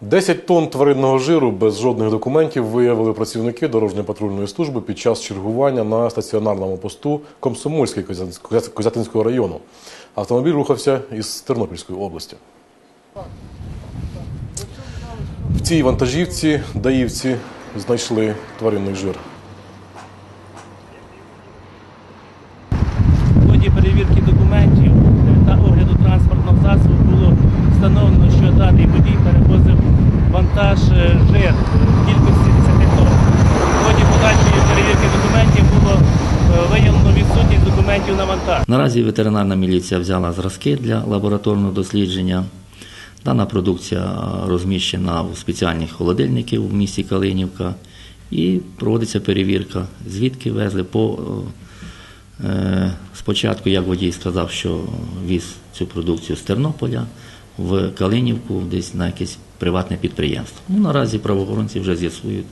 10 тонн тваринного жиру без жодних документів виявили працівники дорожньо-патрульної служби під час чергування на стаціонарному посту Комсомольський Козя- Козятинського району. Автомобіль рухався із Тернопільської області. В цій вантажівці даївці знайшли тваринний жир. В перевірки документів та огляду транспортного засобу було встановлено, що даний водій перевозив вантаж е, жир в кількості 10 тонн. В ході перевірки документів було е, виявлено відсутність документів на вантаж. Наразі ветеринарна міліція взяла зразки для лабораторного дослідження. Дана продукція е, розміщена у спеціальних холодильників в місті Калинівка і проводиться перевірка, звідки везли по спочатку, як водій сказав, що віз цю продукцію з Тернополя в Калинівку, десь на якесь приватне підприємство. Ну, наразі правоохоронці вже з'ясують,